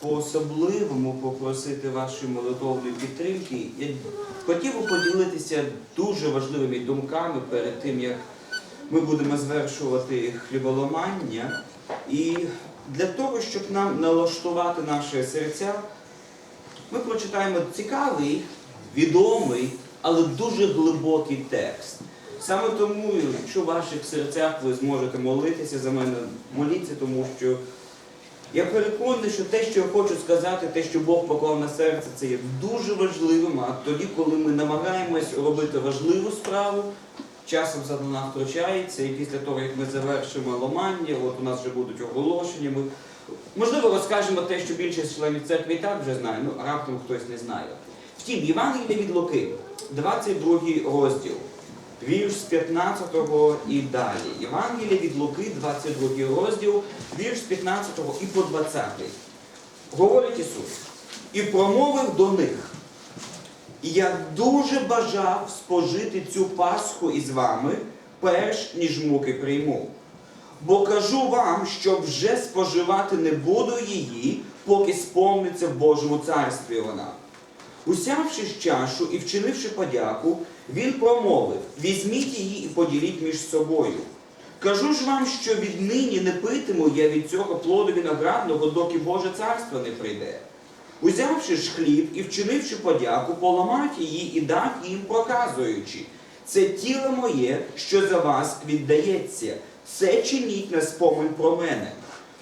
по-особливому попросити вашої молитовної підтримки. Я хотів би поділитися дуже важливими думками перед тим, як ми будемо звершувати хліболомання. І для того, щоб нам налаштувати наші серця, ми прочитаємо цікавий, відомий, але дуже глибокий текст. Саме тому, якщо в ваших серцях ви зможете молитися за мене, моліться, тому що я переконаний, що те, що я хочу сказати, те, що Бог поклав на серце, це є дуже важливим. А тоді, коли ми намагаємось робити важливу справу, часом сатана втручається, і після того, як ми завершимо ломання, от у нас вже будуть оголошення. Ми можливо розкажемо те, що більшість членів церкви і так вже знає, ну раптом хтось не знає. Втім, Євангелія від Луки, 22 розділ. Вірш з 15 і далі. Євангелія від Луки, 22 розділ, вірш з 15 і по 20. Говорить Ісус. І промовив до них. Я дуже бажав спожити цю Пасху із вами, перш ніж муки прийму. Бо кажу вам, що вже споживати не буду її, поки сповниться в Божому царстві вона. Узявши чашу і вчинивши подяку, він промовив: візьміть її і поділіть між собою. Кажу ж вам, що віднині не питиму я від цього плоду виноградного, доки Боже царство не прийде. Узявши ж хліб і вчинивши подяку, поламав її і дав їм, проказуючи, це тіло моє, що за вас віддається, це чиніть на спомин про мене.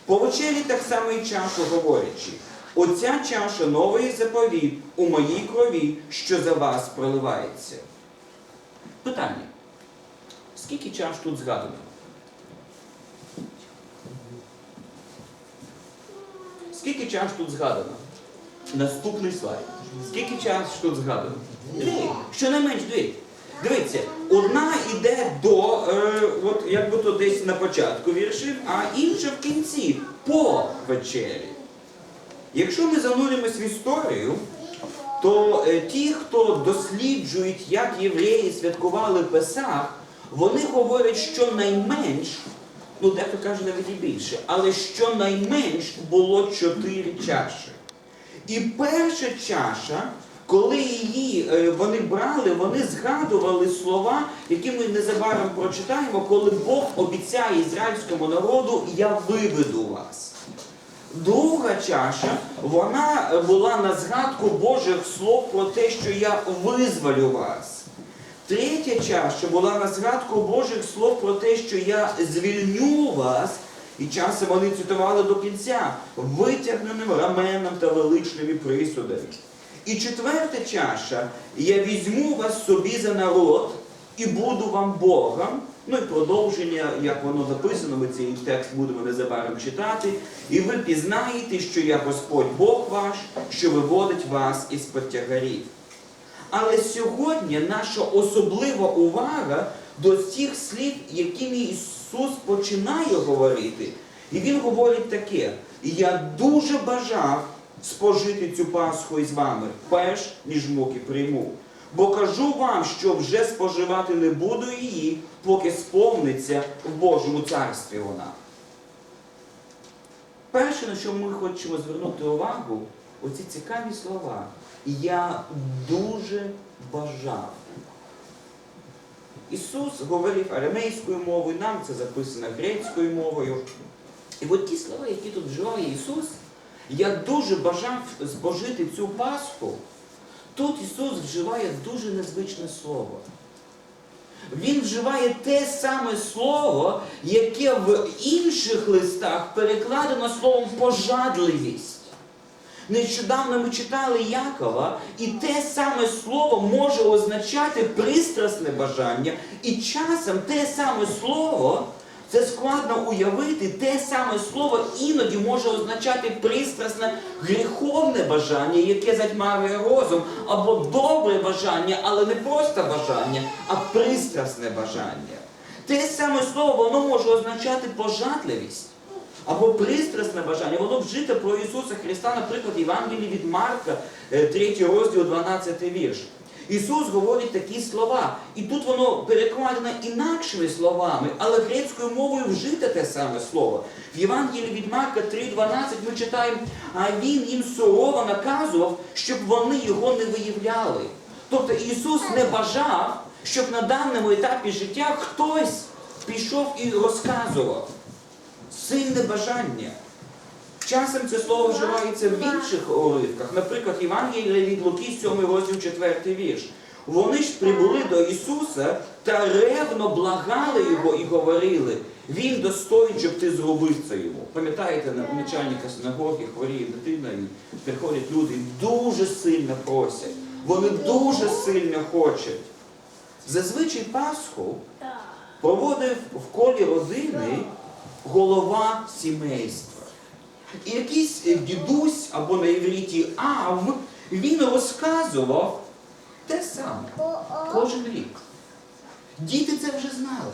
По вечері так само і чашу говорячи, оця чаша новий заповіт у моїй крові, що за вас проливається. Питання. Скільки чаш тут згадано? Скільки чаш тут згадано? Наступний слайд. Скільки чаш тут згадано? Дві. Щонайменш дві. Дивіться, одна йде до, е, от якби то десь на початку віршів, а інша в кінці по вечері. Якщо ми зануримось в історію, то е, ті, хто досліджують, як євреї святкували Песах, вони говорять, що найменш, ну дехто каже навіть і більше, але що найменш було чотири чаші. І перша чаша, коли її е, вони брали, вони згадували слова, які ми незабаром прочитаємо, коли Бог обіцяє ізраїльському народу, я виведу вас. Друга чаша, вона була на згадку Божих слов про те, що я визволю вас. Третя чаша була на згадку Божих слов про те, що я звільню вас, і часом вони цитували до кінця витягненим раменом та величними присудами. І четверта чаша, я візьму вас собі за народ і буду вам Богом. Ну і продовження, як воно записано, ми цей текст будемо незабаром читати. І ви пізнаєте, що я Господь Бог ваш, що виводить вас із тягарів. Але сьогодні наша особлива увага до тих слів, якими Ісус починає говорити. І Він говорить таке: я дуже бажав спожити цю Пасху із вами, перш ніж муки прийму. Бо кажу вам, що вже споживати не буду її, поки сповниться в Божому царстві вона. Перше, на що ми хочемо звернути увагу, оці цікаві слова. Я дуже бажав. Ісус говорив арамейською мовою, нам це записано грецькою мовою. І от ті слова, які тут вживає Ісус, я дуже бажав спожити цю Пасху. Тут Ісус вживає дуже незвичне слово. Він вживає те саме слово, яке в інших листах перекладено словом пожадливість. Нещодавно ми читали Якова, і те саме слово може означати пристрасне бажання, і часом те саме слово, це складно уявити, те саме слово іноді може означати пристрасне гріховне бажання, яке затьмарює розум, або добре бажання, але не просто бажання, а пристрасне бажання. Те саме слово воно може означати пожадливість. Або пристрасне бажання, воно вжите про Ісуса Христа, наприклад, Євангелії від Марка, 3 розділ, 12 вірш. Ісус говорить такі слова. І тут воно перекладено інакшими словами, але грецькою мовою вжите те саме слово. В Євангелії від Марка 3,12 ми читаємо, а він їм сурово наказував, щоб вони його не виявляли. Тобто Ісус не бажав, щоб на даному етапі життя хтось пішов і розказував. Сильне бажання. Часом це слово вживається в інших уривках. Наприклад, Євангелія від Луки, 7 розділ 4 вірш. Вони ж прибули до Ісуса та ревно благали Його і говорили, Він достоїн, щоб ти зробив це йому. Пам'ятаєте, на начальника синагоги хворіє дитина, і приходять люди і дуже сильно просять. Вони дуже сильно хочуть. Зазвичай Пасху проводив в колі родини голова сімейства. І якийсь е, дідусь або на івріті Ав, він розказував те саме кожен рік. Діти це вже знали.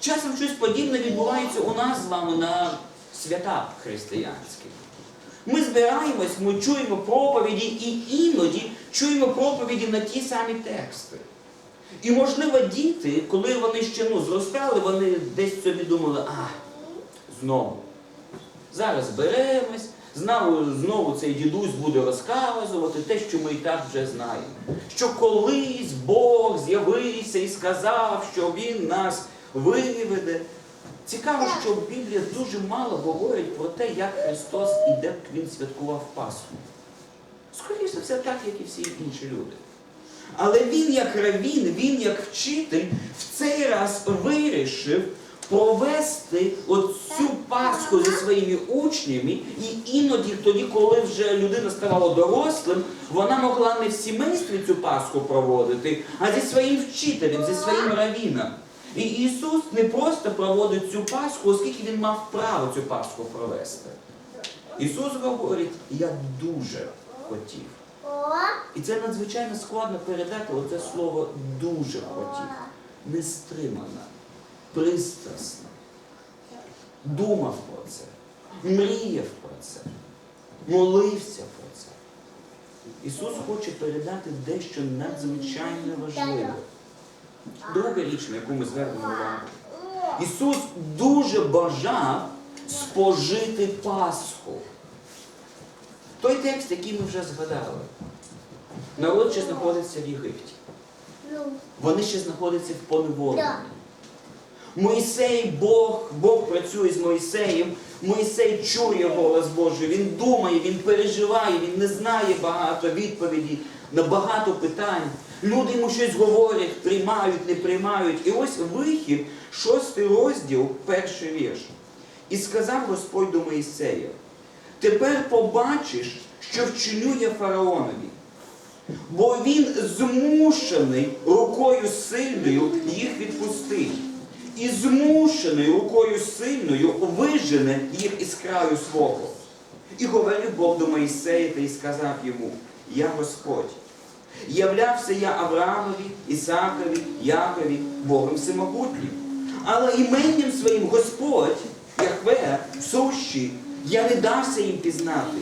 Часом щось подібне відбувається у нас з вами на свята християнські. Ми збираємось, ми чуємо проповіді і іноді чуємо проповіді на ті самі тексти. І, можливо, діти, коли вони ще ну, зростали, вони десь собі думали, а, знову. Зараз беремось, знову, знову цей дідусь буде розказувати те, що ми і так вже знаємо. Що колись Бог з'явився і сказав, що Він нас виведе. Цікаво, що Біблія дуже мало говорить про те, як Христос і де Він святкував Пасху. Скоріше все, так, як і всі інші люди. Але він, як равін, він, як вчитель, в цей раз вирішив провести оцю Пасху зі своїми учнями, і іноді, тоді, коли вже людина ставала дорослим, вона могла не в сімействі цю Пасху проводити, а зі своїм вчителем, зі своїм равіном. І Ісус не просто проводить цю Пасху, оскільки Він мав право цю Пасху провести. Ісус говорить, я дуже хотів. І це надзвичайно складно передати оце слово дуже хотів. Нестримано, пристрасно. Думав про це, мріяв про це, молився про це. Ісус хоче передати дещо надзвичайно важливе. Друга річ, на яку ми звернемо увагу. Ісус дуже бажав спожити Пасху. Той текст, який ми вже згадали. Народ ще знаходиться в Єгипті. Вони ще знаходяться в поневоленні. Мойсей, Бог, Бог працює з Мойсеєм. Мойсей чує голос Божий, він думає, він переживає, він не знає багато відповідей на багато питань. Люди йому щось говорять, приймають, не приймають. І ось вихід, шостий розділ, перший вірш. І сказав Господь до Моїсея, тепер побачиш, що вчиню я фараонові. Бо він змушений рукою сильною їх відпустить. І змушений рукою сильною вижене їх із краю свого. І говорив Бог до Моїсея та й сказав йому: Я Господь. Являвся я Авраамові, Ісаакові, Якові, Богом всемогутнім. Але іменням своїм Господь, Яхве, сущий, я не дався їм пізнати.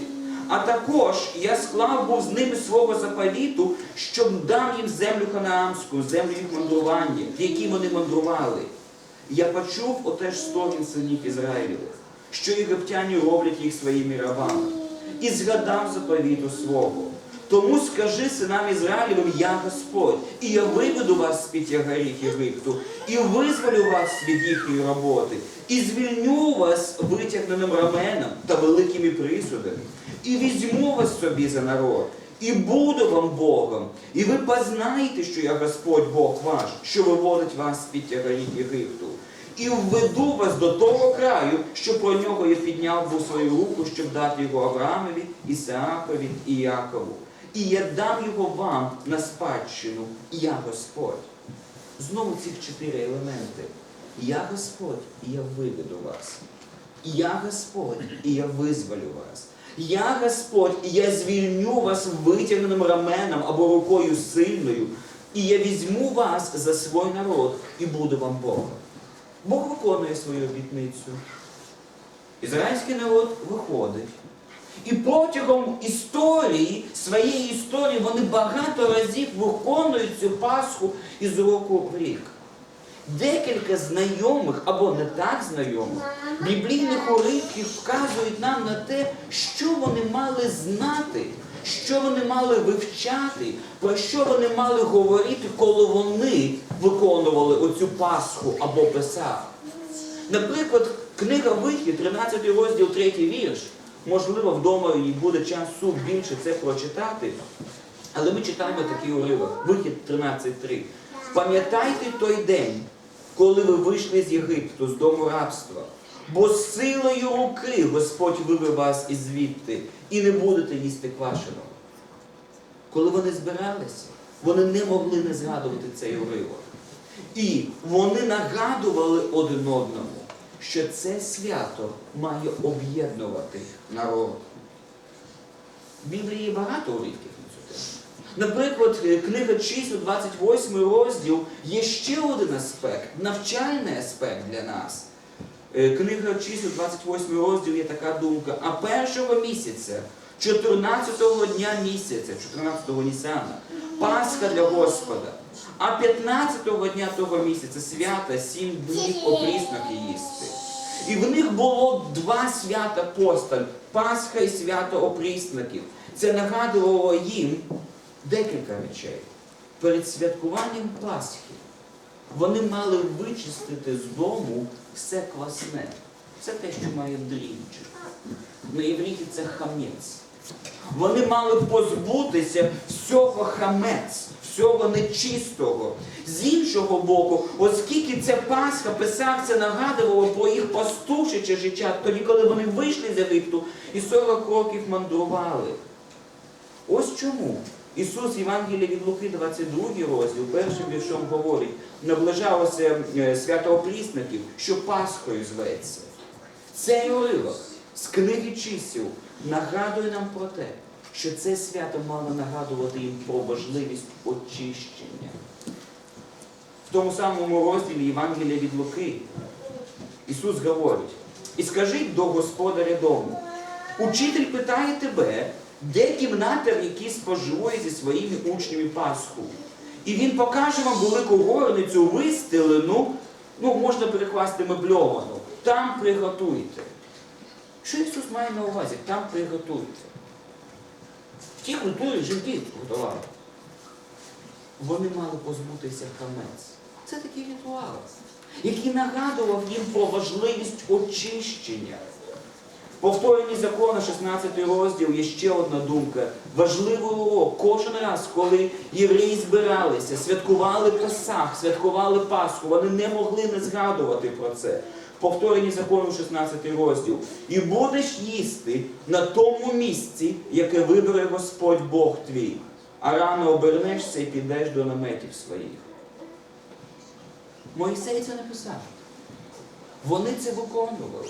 А також я склав був з ними свого заповіту, щоб дав їм землю ханаанську, землю їх мандрування, в якій вони мандрували. Я почув отеж стогін синів Ізраїлевих, що єгиптяні роблять їх своїми рабами, і згадав заповіту свого. Тому скажи синам Ізраїлевим, я Господь, і я виведу вас з-під тягарів Єгипту, і визволю вас від їхньої роботи, і звільню вас витягненим раменом та великими присудами, і візьму вас собі за народ, і буду вам Богом, і ви познаєте, що я Господь Бог ваш, що виводить вас з-під тягарів Єгипту. І введу вас до того краю, що про нього я підняв був свою руку, щоб дати його Авраамові, Ісаакові і Якову. І я дам його вам на спадщину, я Господь. Знову цих чотири елементи. Я Господь, і я виведу вас. Я Господь, і я визволю вас. Я Господь, і я звільню вас витягненим раменом або рукою сильною, і я візьму вас за свій народ і буду вам Богом. Бог виконує свою обітницю. Ізраїльський народ виходить. І протягом історії, своєї історії, вони багато разів виконують цю Пасху із року в рік. Декілька знайомих або не так знайомих біблійних уривків вказують нам на те, що вони мали знати, що вони мали вивчати, про що вони мали говорити, коли вони виконували оцю Пасху або Песах. Наприклад, книга Вихід, 13 розділ, 3 вірш. Можливо, вдома і буде часу більше це прочитати. Але ми читаємо такий уривок. Вихід 13.3. Пам'ятайте той день, коли ви вийшли з Єгипту, з дому рабства, бо силою руки Господь вивів вас із звідти і не будете їсти квашеного. Коли вони збиралися, вони не могли не згадувати цей уривок. І вони нагадували один одному, що це свято має об'єднувати народ. В Біблії багато уривків. Наприклад, е, книга чисел, 28 розділ, є ще один аспект, навчальний аспект для нас. Е, Книга чисел, 28 розділ є така думка. А першого місяця, 14-го дня місяця, 14-го Нісана, Пасха для Господа. А 15-го дня того місяця свята, сім днів опрісноки їсти. І в них було два свята посталь Пасха і свято опрісноків. Це нагадувало їм декілька речей. Перед святкуванням Пасхи вони мали вичистити з дому все квасне, все те, що має дрібчик. На євриті це хамець. Вони мали позбутися всього хамець, всього нечистого. З іншого боку, оскільки це Пасха, Песах, це нагадувало про їх пастушече життя, тоді, коли вони вийшли з Єгипту і 40 років мандрували. Ось чому Ісус Євангелія від Луки, 22 розділ, першим віршом говорить, наближалося е, свято опрісників, що Пасхою зветься. Цей уривок з книги чисел нагадує нам про те, що це свято мало нагадувати їм про важливість очищення. В тому самому розділі Євангелія від Луки Ісус говорить, і скажіть до господаря дому, учитель питає тебе, де кімната, в якій споживує зі своїми учнями Пасху. І він покаже вам велику горницю вистелену, ну, можна перекласти мебльовану. Там приготуйте. Що Ісус має на увазі? Там приготуйте. В тій культурі жінки готували. Вони мали позбутися хамець. Це такий ритуал, який нагадував їм про важливість очищення. Повторенні закону, 16 розділ, є ще одна думка. Важливий урок. Кожен раз, коли євреї збиралися, святкували Песах, святкували Пасху, вони не могли не згадувати про це. В повторенні закону, 16 розділ. І будеш їсти на тому місці, яке вибере Господь Бог твій, а рано обернешся і підеш до наметів своїх. Моїсей це написав. Вони це виконували.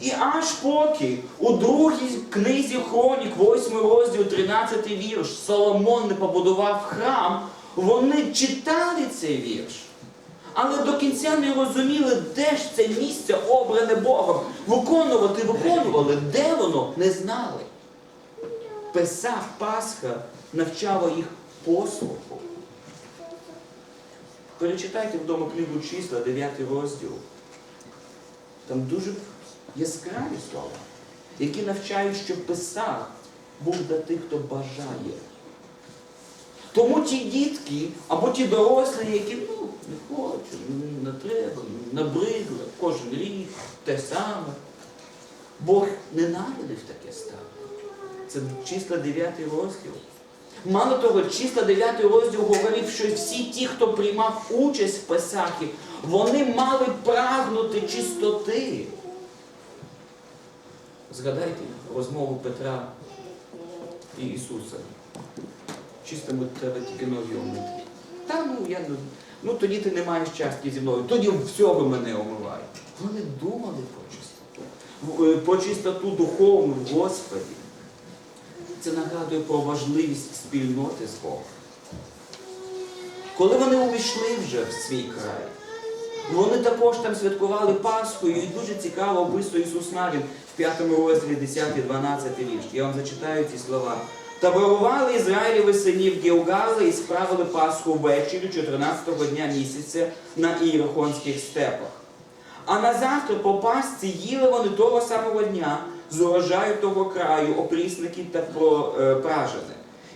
І аж поки у другій книзі Хронік, 8 розділ, 13 вірш, Соломон не побудував храм, вони читали цей вірш. Але до кінця не розуміли, де ж це місце обране Богом. Виконувати виконували, де воно не знали. Песах Пасха навчала їх послуху. Перечитайте вдома книгу числа, 9 розділ. Там дуже яскраві слова, які навчають, що Песах був для тих, хто бажає. Тому ті дітки або ті дорослі, які ну, не хочуть, ну, не треба, набридли, кожен рік те саме. Бог ненавидив таке ставлення. Це числа 9 розділ. Мало того, числа 9 розділ говорив, що всі ті, хто приймав участь в Песахі, вони мали прагнути чистоти. Згадайте розмову Петра і Ісуса. Чистому треба тільки ноги омити. Та ну я ну, тоді ти не маєш частки зі мною, тоді всього мене омивай. Вони думали про чистоту, е, про чистоту духовну Господі. Це нагадує про важливість спільноти з Богом. Коли вони увійшли вже в свій край, вони також там святкували Пасху, і дуже цікаво описує Ісус Навін п'ятому розділі 10-12 вірш. Я вам зачитаю ці слова. Таборували Ізраїлеві синів Гілгали і справили Пасху ввечері 14-го дня місяця на Іерихонських степах. А на завтра по Пасці їли вони того самого дня з урожаю того краю, опрісники та е.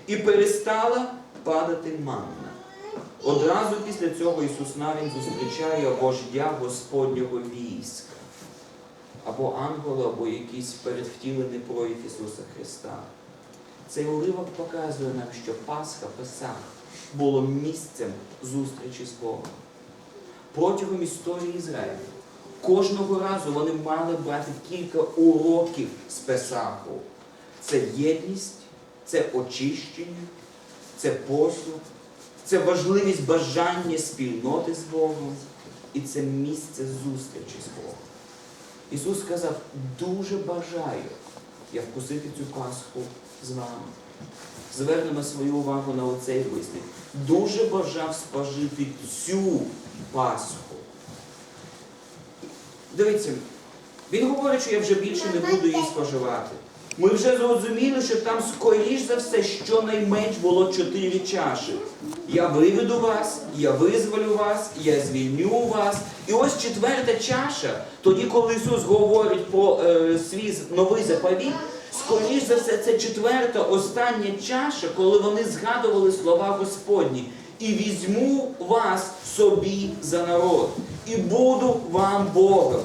І перестала падати манна. Одразу після цього Ісус Навін зустрічає вождя Господнього війська, або ангела, або якийсь передвтілений прояв Ісуса Христа. Цей уривок показує нам, що Пасха, Песах було місцем зустрічі з Богом. Протягом історії Ізраїлю кожного разу вони мали брати кілька уроків з Песаху. Це єдність, це очищення, це послуг, це важливість бажання спільноти з Богом і це місце зустрічі з Богом. Ісус сказав, дуже бажаю я вкусити цю Пасху з вами. Звернемо свою увагу на оцей вислів. Дуже бажав спожити цю Пасху. Дивіться, він говорить, що я вже більше не буду її споживати. Ми вже зрозуміли, що там скоріш за все щонайменш було чотири чаші. Я виведу вас, я визволю вас, я звільню вас. І ось четверта чаша, тоді, коли Ісус говорить про е, свій новий заповіт, скоріш за все, це четверта, остання чаша, коли вони згадували слова Господні. І візьму вас собі за народ, і буду вам Богом.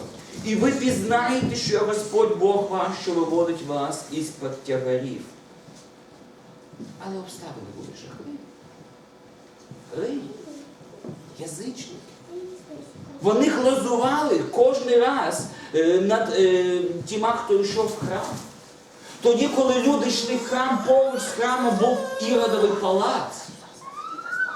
І ви пізнаєте, що я Господь Бог ваш, що виводить вас із-під тягарів. Але обставини були жахливі. Риї, язичники. Вони глазували кожен раз е, над е, тіма, хто йшов в храм. Тоді, коли люди йшли в храм, поруч з храмом був іродовий палац.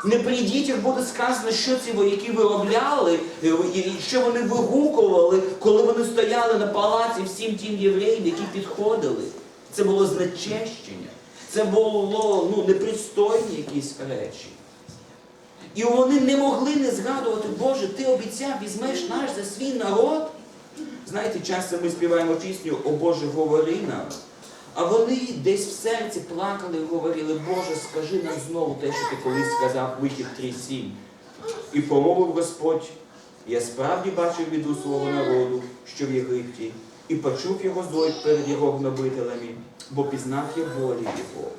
Не прийдіть, як буде сказано, що ці вояки виробляли, е, і що вони вигукували, коли вони стояли на палаці всім тим євреям, які підходили. Це було знечещення. Це було ну, непристойні якісь речі. І вони не могли не згадувати, Боже, ти обіцяв, візьмеш наш за свій народ. Знаєте, часто ми співаємо пісню О Боже, говори нам. А вони десь в серці плакали і говорили, Боже, скажи нам знову те, що ти колись сказав вихід 3.7. І промовив Господь, я справді бачив біду свого народу, що в Єгипті, і почув його зойк перед його гнобителями, бо пізнав я болі його.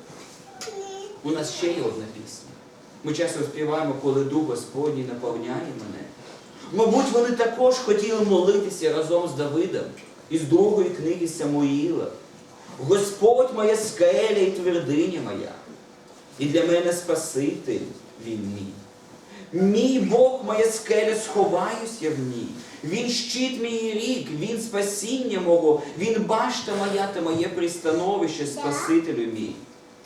У нас ще є одна пісня. Ми часто співаємо, коли Дух Господній наповняє мене. Мабуть, вони також хотіли молитися разом з Давидом із другої книги Самуїла. Господь моя скеля і твердиня моя, і для мене Спаситель він мій. Мій Бог, моя скеля, сховаюсь я в ній. Він щит мій рік, він спасіння мого, він башта моя та моє пристановище, Спасителю мій.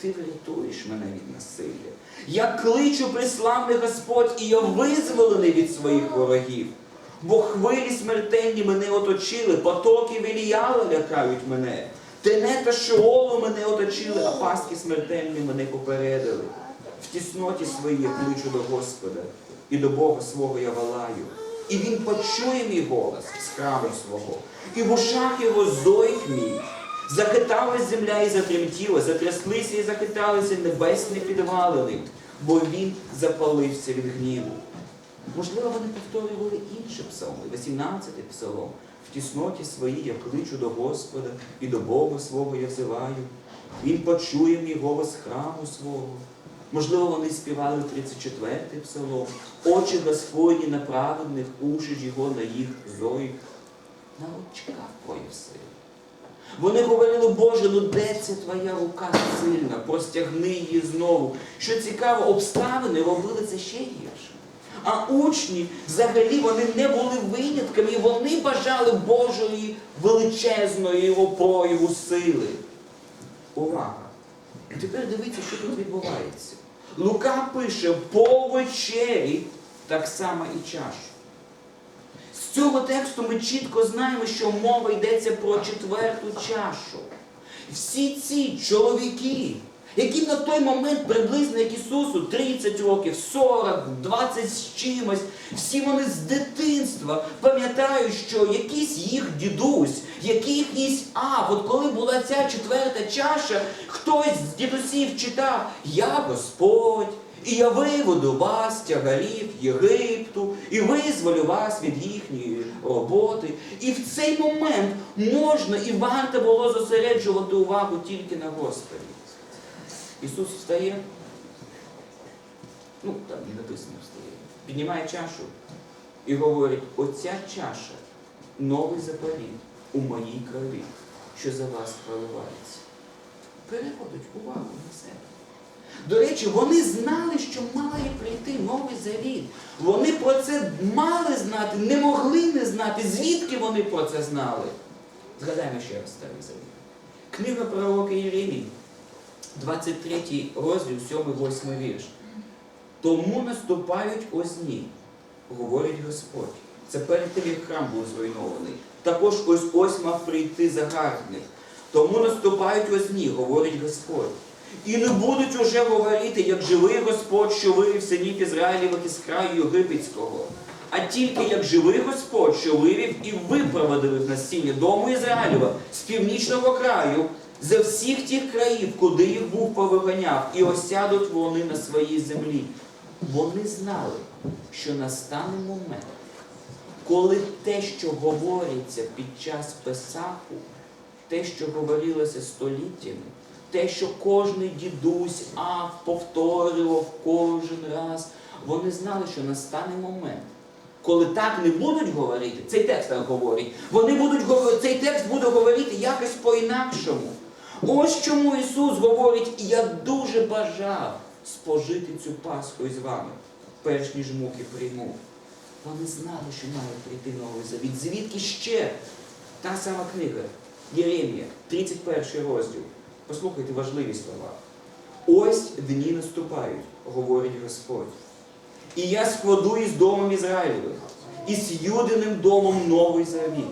Ти врятуєш мене від насилля. Я кличу приславний Господь, і я визволений від своїх ворогів. Бо хвилі смертельні мене оточили, потоки Віліяла лякають мене. Тене та Шеолу мене оточили, а пастки смертельні мене попередили. В тісноті своїй я кличу до Господа, і до Бога свого я волаю. І Він почує мій голос з храму свого, і в ушах його зойк мій. Захиталась земля і затремтіла, затряслися і захиталися небесні підвалини, бо він запалився від гніву. Можливо, вони повторювали інші псалми, 18-й псалом. В тісноті своїй я кличу до Господа і до Бога свого я взиваю. Він почує мій голос храму свого. Можливо, вони співали 34-й псалом. Очі Господні на праведних, уші ж його на їх зоїх. На очках твоїх сил. Вони говорили, Боже, ну де ця твоя рука сильна? Простягни її знову. Що цікаво, обставини робили це ще гірше. А учні взагалі вони не були винятками, і вони бажали Божої величезної його прояву сили. Увага! Тепер дивіться, що тут відбувається. Лука пише по вечері так само і чашу. З цього тексту ми чітко знаємо, що мова йдеться про четверту чашу. Всі ці чоловіки, Яким на той момент приблизно як Ісусу 30 років, 40, 20 з чимось, всі вони з дитинства пам'ятають, що якийсь їх дідусь, якийсь а, от коли була ця четверта чаша, хтось з дідусів читав Я Господь, і я виведу вас, тягарів Єгипту, і визволю вас від їхньої роботи. І в цей момент можна і варто було зосереджувати увагу тільки на Господі. Ісус встає, ну там не написано встає, піднімає чашу і говорить, оця чаша новий заповіт у моїй крові, що за вас проливається. Переводить увагу на себе. До речі, вони знали, що має прийти новий завіт. Вони про це мали знати, не могли не знати. Звідки вони про це знали? Згадаємо ще раз старий завіт. Книга пророка Єремії, 23 розділ, 7-8 вірш. Тому наступають озні, говорить Господь. Це перед тим, як храм був зруйнований. Також ось ось мав прийти загарбник. Тому наступають озні, говорить Господь. І не будуть уже говорити, як живий Господь, що вивів синів Ізраїлівих із краю Єгипетського, а тільки як живий Господь, що вивів і випроводив їх на стіні дому Ізраїлєва з північного краю, за всіх тих країв, куди їх був повиганяв, і осядуть вони на своїй землі. Вони знали, що настане момент, коли те, що говориться під час Песаху, те, що говорилося століттями, те, що кожний дідусь ав повторював кожен раз, вони знали, що настане момент. Коли так не будуть говорити, цей текст так говорить, вони будуть цей текст буде говорити якось по-інакшому. Ось чому Ісус говорить, я дуже бажав спожити цю Пасху із вами, перш ніж муки прийму. Вони знали, що має прийти новий завіт. Звідки ще та сама книга Єремія, 31 розділ. Послухайте важливі слова. Ось дні наступають, говорить Господь. І я складу із домом Ізраїлевим, і з Юдиним домом новий завіт.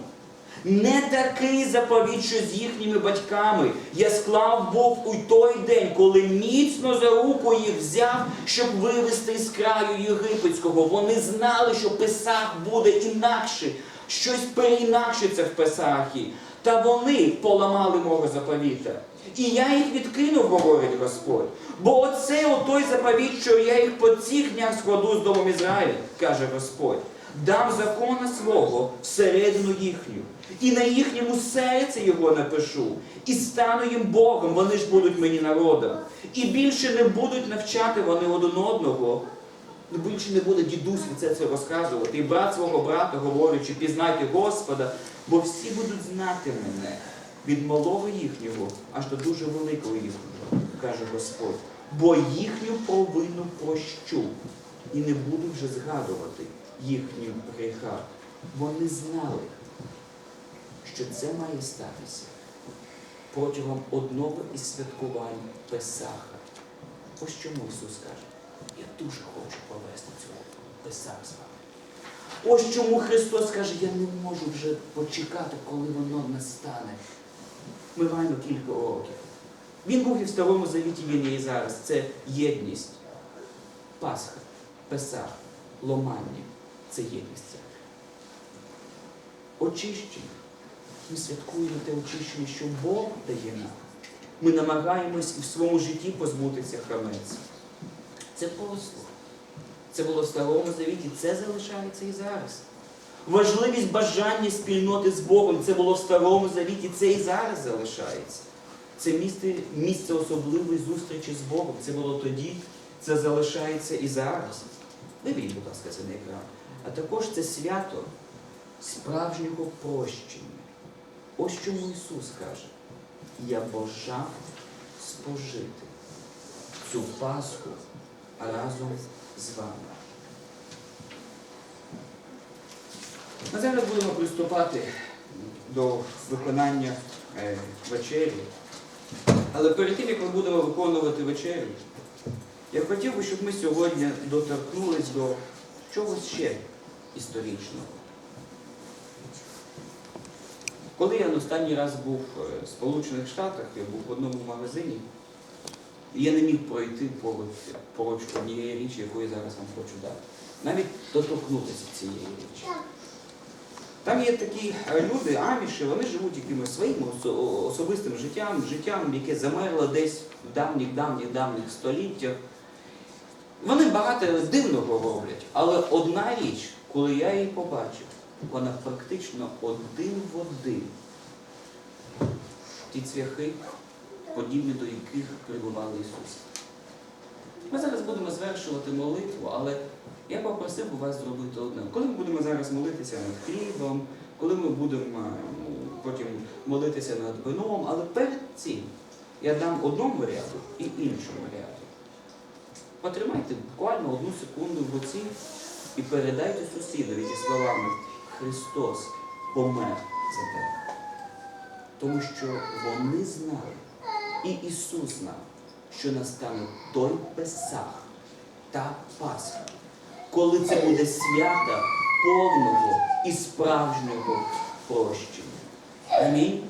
Не такий заповіт, що з їхніми батьками я склав Бог у той день, коли міцно за руку їх взяв, щоб вивести з краю єгипетського. Вони знали, що Песах буде інакше, щось переінакшиться в Песахі. Та вони поламали мого заповіта. І я їх відкинув, говорить Господь. Бо оце отой заповіт, що я їх по цих днях складу з домом Ізраїля, каже Господь. Дам закона свого всередину їхню, і на їхньому серці його напишу, і стану їм Богом, вони ж будуть мені народом. І більше не будуть навчати вони один одного. Більше не буде дідусь це, це розказувати. І брат свого брата говорячи, пізнайте Господа, бо всі будуть знати мене від малого їхнього аж до дуже великого їхнього, каже Господь. Бо їхню провину прощу і не буду вже згадувати їхню гріха. Вони знали, що це має статися протягом одного із святкувань Песаха. Ось чому Ісус каже, я дуже хочу провести цього Песах з вами. Ось чому Христос каже, я не можу вже почекати, коли воно настане. Ми маємо кілька уроків. Він був і в Старому Завіті, він є і зараз. Це єдність. Пасха, Песах, Ломання це єдність церкви. Очищення. Ми святкуємо те очищення, що Бог дає нам. Ми намагаємось і в своєму житті позбутися храмець. Це послуг. Це було в Старому Завіті, це залишається і зараз. Важливість бажання спільноти з Богом, це було в Старому Завіті, це і зараз залишається. Це місце, місце особливої зустрічі з Богом. Це було тоді, це залишається і зараз. Виберіть, будь ласка, це на екран. А також це свято справжнього прощення. Ось чому Ісус каже, я бажав спожити цю Пасху разом з вами. Ми зараз будемо приступати до виконання е, вечері. Але перед тим, як ми будемо виконувати вечерю, я хотів би, щоб ми сьогодні доторкнулись до чогось ще історичного. Коли я останній раз був е, в Сполучених Штатах, я був в одному магазині, І я не міг пройти поруч, однієї річі, яку я зараз вам хочу дати. Навіть доторкнутися цієї річі. Там є такі е, люди, аміші, вони живуть якимось своїм особистим життям, життям, яке замерло десь в давніх, давніх, давніх століттях. Вони багато дивного роблять, але одна річ, коли я її побачив, вона практично один в один. Ті цвяхи, подібні до яких прибували Ісус. Ми зараз будемо звершувати молитву, але я попросив би вас зробити одне. Коли ми будемо зараз молитися над хлібом, коли ми будемо потім молитися над вином, але перед цим я дам одному ряду і іншому ряду. Потримайте буквально одну секунду в руці і передайте сусідові зі словами Христос помер за тебе. Тому що вони знали, і Ісус знав, що настане той Песах та Пасха, коли це буде свято повного і справжнього прощення. Амінь.